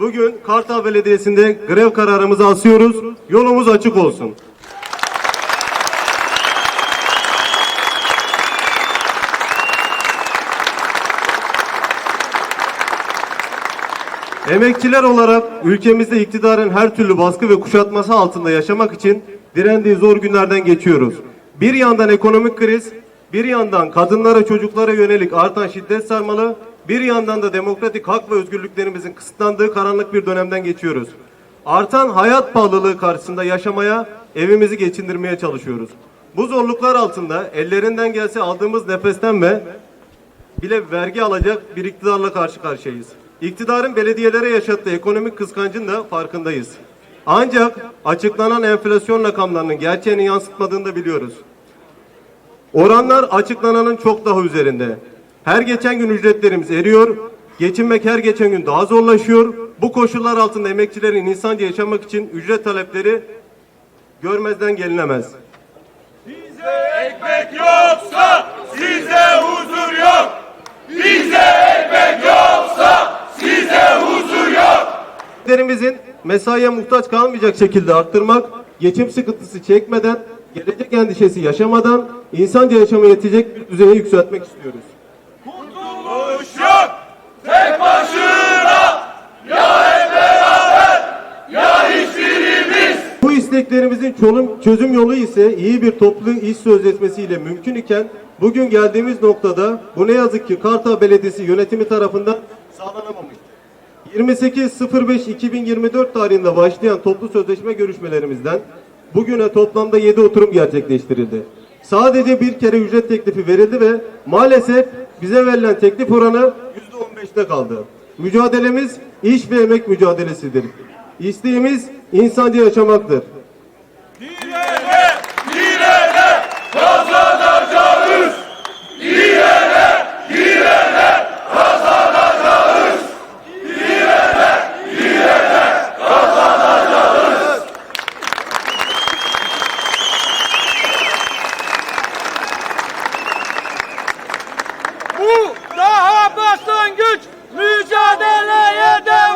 Bugün Kartal Belediyesi'nde grev kararımızı asıyoruz. Yolumuz açık olsun. Emekçiler olarak ülkemizde iktidarın her türlü baskı ve kuşatması altında yaşamak için direndiği zor günlerden geçiyoruz. Bir yandan ekonomik kriz, bir yandan kadınlara çocuklara yönelik artan şiddet sarmalı, bir yandan da demokratik hak ve özgürlüklerimizin kısıtlandığı karanlık bir dönemden geçiyoruz. Artan hayat pahalılığı karşısında yaşamaya, evimizi geçindirmeye çalışıyoruz. Bu zorluklar altında ellerinden gelse aldığımız nefesten ve bile vergi alacak bir iktidarla karşı karşıyayız. İktidarın belediyelere yaşattığı ekonomik kıskancın da farkındayız. Ancak açıklanan enflasyon rakamlarının gerçeğini yansıtmadığını da biliyoruz. Oranlar açıklananın çok daha üzerinde. Her geçen gün ücretlerimiz eriyor, geçinmek her geçen gün daha zorlaşıyor. Bu koşullar altında emekçilerin insanca yaşamak için ücret talepleri görmezden gelinemez. Ekmek yoksa size huzur yok. Bize ekmek yoksa size huzur yok. Ücretlerimizin mesaiye muhtaç kalmayacak şekilde arttırmak, geçim sıkıntısı çekmeden, gelecek endişesi yaşamadan insanca yaşamaya yetecek bir düzeye yükseltmek istiyoruz. İsteklerimizin çözüm yolu ise iyi bir toplu iş sözleşmesiyle mümkün iken bugün geldiğimiz noktada bu ne yazık ki Kartal Belediyesi yönetimi tarafından sağlanamamıştır. 28.05.2024 tarihinde başlayan toplu sözleşme görüşmelerimizden bugüne toplamda 7 oturum gerçekleştirildi. Sadece bir kere ücret teklifi verildi ve maalesef bize verilen teklif oranı %15'te kaldı. Mücadelemiz iş ve emek mücadelesidir. İsteğimiz insanca yaşamaktır. Direne, direne kazanacağız. Direne, direne kazanacağız. Direne, direne kazanacağız. Bu daha başlangıç mücadeleye devam.